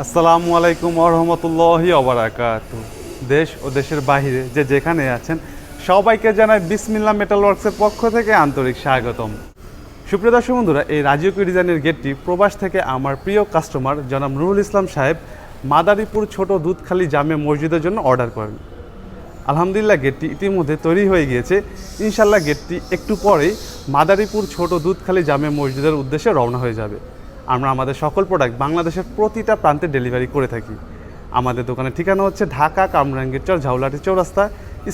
আসসালামু আলাইকুম আরহামতুল্লাহি অবরাকাত দেশ ও দেশের বাইরে যে যেখানে আছেন, সবাইকে জানাই বিসমিল্লা মেটাল ওয়ার্কসের পক্ষ থেকে আন্তরিক স্বাগতম। সুপ্রিয় দর্শক বন্ধুরা, এই রাজকীয় ডিজাইনের গেটটি প্রবাস থেকে আমার প্রিয় কাস্টমার জনাব নুরুল ইসলাম সাহেব মাদারীপুর ছোট দুধখালি জামে মসজিদের জন্য অর্ডার করেন। আলহামদুলিল্লাহ, গেটটি ইতিমধ্যে তৈরি হয়ে গিয়েছে। ইনশাল্লাহ গেটটি একটু পরেই মাদারীপুর ছোট দুধখালি জামে মসজিদের উদ্দেশ্যে রওনা হয়ে যাবে। আমরা আমাদের সকল প্রোডাক্ট বাংলাদেশের প্রতিটা প্রান্তে ডেলিভারি করে থাকি। আমাদের দোকানের ঠিকানা হচ্ছে ঢাকা কামরাঙ্গীর চর ঝাউলাটি চৌরাস্তা।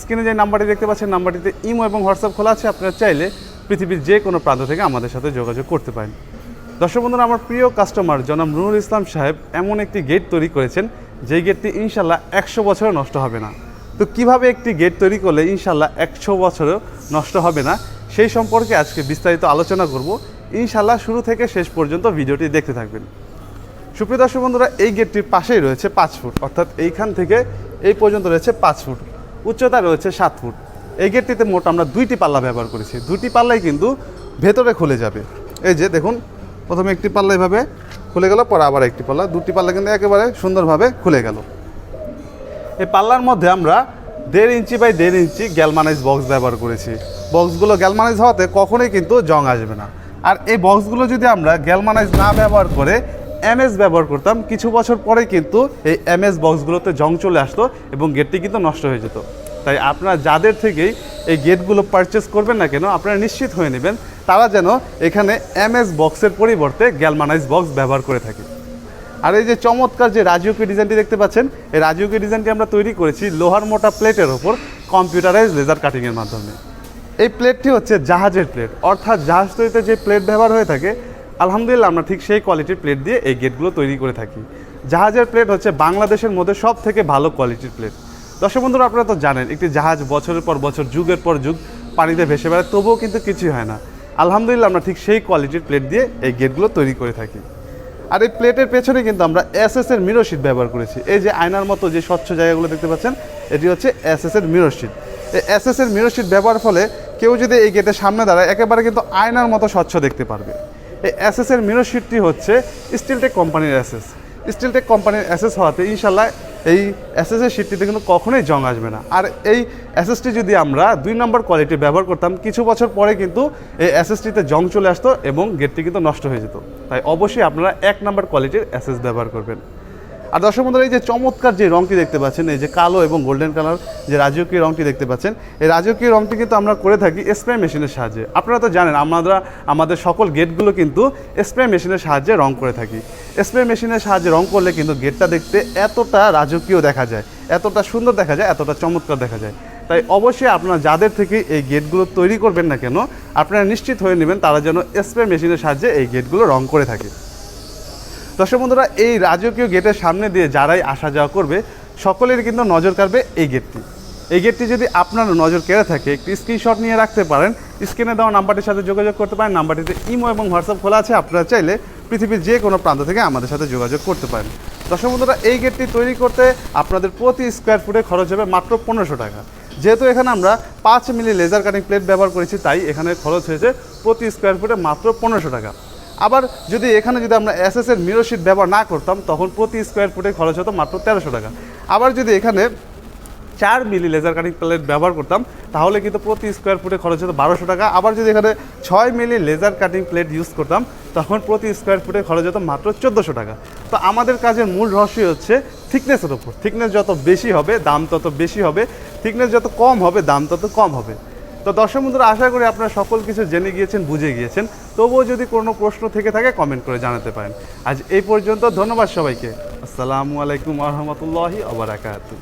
স্ক্রিনে যে নাম্বারটি দেখতে পাচ্ছেন নাম্বারটিতে ইমো এবং হোয়াটসঅ্যাপ খোলা আছে। আপনারা চাইলে পৃথিবীর যে কোনো প্রান্ত থেকে আমাদের সাথে যোগাযোগ করতে পারেন। দর্শক বন্ধুরা, আমার প্রিয় কাস্টমার জনাব নুরুল ইসলাম সাহেব এমন একটি গেট তৈরি করেছেন, যেই গেটটি ইনশাল্লাহ একশো বছরও নষ্ট হবে না। তো কীভাবে একটি গেট তৈরি করলে ইনশাল্লাহ একশো বছরও নষ্ট হবে না, সেই সম্পর্কে আজকে বিস্তারিত আলোচনা করব। ইনশাল্লাহ শুরু থেকে শেষ পর্যন্ত ভিডিওটি দেখতে থাকবেন। সুপ্রিয় দর্শক বন্ধুরা, এই গেটটির পাশেই রয়েছে পাঁচ ফুট, অর্থাৎ এইখান থেকে এই পর্যন্ত রয়েছে পাঁচ ফুট উচ্চতা রয়েছে সাত ফুট। এই গেটটিতে মোট আমরা দুইটি পাল্লা ব্যবহার করেছি। দুইটি পাল্লাই কিন্তু ভেতরে খুলে যাবে। এই যে দেখুন, প্রথমে একটি পাল্লা এভাবে খুলে গেল, পরে আবার একটি পাল্লা। দুটি পাল্লা কিন্তু একেবারে সুন্দরভাবে খুলে গেল। এই পাল্লার মধ্যে আমরা দেড় ইঞ্চি বাই দেড় ইঞ্চি গ্যালমানাইজ বক্স ব্যবহার করেছি। বক্সগুলো গ্যালমানাইজ হওয়াতে কখনোই কিন্তু জং আসবে না। আর এই বক্সগুলো যদি আমরা গ্যালমানাইজ না ব্যবহার করে এমএস ব্যবহার করতাম, কিছু বছর পরে কিন্তু এই এমএস বক্সগুলোতে জং চলে আসতো এবং গেটটি কিন্তু নষ্ট হয়ে যেত। তাই আপনারা যাদের থেকেই এই গেটগুলো পারচেস করবেন না কেন, আপনারা নিশ্চিত হয়ে নেবেন তারা যেন এখানে এমএস বক্সের পরিবর্তে গ্যালমানাইজ বক্স ব্যবহার করে থাকে। আর এই যে চমৎকার যে রাজকীয় ডিজাইনটি দেখতে পাচ্ছেন, এই রাজকীয় ডিজাইনটি আমরা তৈরি করেছি লোহার মোটা প্লেটের ওপর কম্পিউটারাইজ লেজার কাটিংয়ের মাধ্যমে। এই প্লেটটি হচ্ছে জাহাজের প্লেট অর্থাৎ জাহাজ তৈরিতে যে প্লেট ব্যবহার হয়ে থাকে, আলহামদুলিল্লাহ আমরা ঠিক সেই কোয়ালিটির প্লেট দিয়ে এই গেটগুলো তৈরি করে থাকি। জাহাজের প্লেট হচ্ছে বাংলাদেশের মধ্যে সব থেকে ভালো কোয়ালিটির প্লেট দর্শক বন্ধুরা, আপনারা তো জানেন, একটি জাহাজ বছরের পর বছর, যুগের পর যুগ পানিতে ভেসে বেড়ায়, তবুও কিন্তু কিছুই হয় না। আলহামদুলিল্লাহ, আমরা ঠিক সেই কোয়ালিটির প্লেট দিয়ে এই গেটগুলো তৈরি করে থাকি। আর এই প্লেটের পেছনে কিন্তু আমরা এসএস এর মিরর শিট ব্যবহার করেছি। এই যে আয়নার মতো যে স্বচ্ছ জায়গাগুলো দেখতে পাচ্ছেন, এটি হচ্ছে এসএস এর মিরর শিট এই এসএস এর মিরর শিট ব্যবহার ফলে কেউ যদি এই গেটের সামনে দাঁড়ায়, একেবারে কিন্তু আয়নার মতো স্বচ্ছ দেখতে পারবে। এই এসএস এর মিরর শিটটি হচ্ছে স্টিলটেক কোম্পানির এসএস স্টিলটেক কোম্পানির অ্যাসেস হওয়াতে ইনশাল্লাহ এই এর শিটটিতে কিন্তু কখনোই জং আসবে না। আর এই এসএসটি যদি আমরা দুই নম্বর কোয়ালিটি ব্যবহার করতাম, কিছু বছর পরে কিন্তু এই অ্যাসেসটিতে জং চলে আসতো এবং গেটটি কিন্তু নষ্ট হয়ে যেত। তাই অবশ্যই আপনারা এক নম্বর কোয়ালিটির অ্যাসেস ব্যবহার করবেন। আর দর্শক বন্ধুরা এই যে চমৎকার যে রঙটি দেখতে পাচ্ছেন, এই যে কালো এবং গোল্ডেন কালার যে রাজকীয় রঙটি দেখতে পাচ্ছেন, এই রাজকীয় রঙটি কিন্তু আমরা করে থাকি স্প্রে মেশিনের সাহায্যে। আপনারা তো জানেন, আমরা, আমাদের সকল গেটগুলো কিন্তু স্প্রে মেশিনের সাহায্যে রং করে থাকি। স্প্রে মেশিনের সাহায্যে রং করলে কিন্তু গেটটা দেখতে এতটা রাজকীয় দেখা যায়, এতটা সুন্দর দেখা যায়, এতটা চমৎকার দেখা যায়। তাই অবশ্যই আপনারা যাদের থেকে এই গেটগুলো তৈরি করবেন না কেন, আপনারা নিশ্চিত হয়ে নেবেন তারা যেন স্প্রে মেশিনের সাহায্যে এই গেটগুলো রং করে থাকে। দর্শক বন্ধুরা, এই রাজকীয় গেটের সামনে দিয়ে যারাই আসা যাওয়া করবে সকলের কিন্তু নজর কাড়বে এই গেটটি। এই গেটটি যদি আপনার নজর কেড়ে থাকে, একটি স্ক্রিনশট নিয়ে রাখতে পারেন। স্ক্রিনে দেওয়া নাম্বারটির সাথে যোগাযোগ করতে পারেন। নাম্বারটিতে ইমো এবং হোয়াটসঅ্যাপ খোলা আছে। আপনারা চাইলে পৃথিবীর যে কোনো প্রান্ত থেকে আমাদের সাথে যোগাযোগ করতে পারেন। দর্শক বন্ধুরা, এই গেটটি তৈরি করতে আপনাদের প্রতি স্কোয়ার ফুটে খরচ হবে মাত্র পনেরোশো টাকা। যেহেতু এখানে আমরা পাঁচ মিলি লেজার কাটিং প্লেট ব্যবহার করেছি, তাই এখানে খরচ হয়েছে প্রতি স্কোয়ার ফুটে মাত্র পনেরোশো টাকা। আবার যদি এখানে যদি আমরা এসএস এর মিরর শিট ব্যবহার না করতাম, তখন প্রতি স্কোয়ার ফুটে খরচ হতো মাত্র তেরোশো টাকা। আবার যদি এখানে চার মিলি লেজার কাটিং প্লেট ব্যবহার করতাম, তাহলে কিন্তু প্রতি স্কোয়ার ফুটে খরচ হতো বারোশো টাকা। আবার যদি এখানে ছয় মিলি লেজার কাটিং প্লেট ইউজ করতাম, তখন প্রতি স্কোয়ার ফুটে খরচ হতো মাত্র চোদ্দোশো টাকা। তো আমাদের কাজের মূল রহস্যই হচ্ছে থিকনেসের ওপর থিকনেস যত বেশি হবে, দাম তত বেশি হবে। থিকনেস যত কম হবে, দাম তত কম হবে। তো দর্শক বন্ধুরা, আশা করি আপনারা সকল কিছু জেনে গিয়েছেন, বুঝে গিয়েছেন। তবুও যদি কোনো প্রশ্ন থেকে থাকে কমেন্ট করে জানাতে পারেন। আজ এই পর্যন্ত, ধন্যবাদ সবাইকে। আসসালামু আলাইকুম রহমতুল্লাহি আবরাকাতু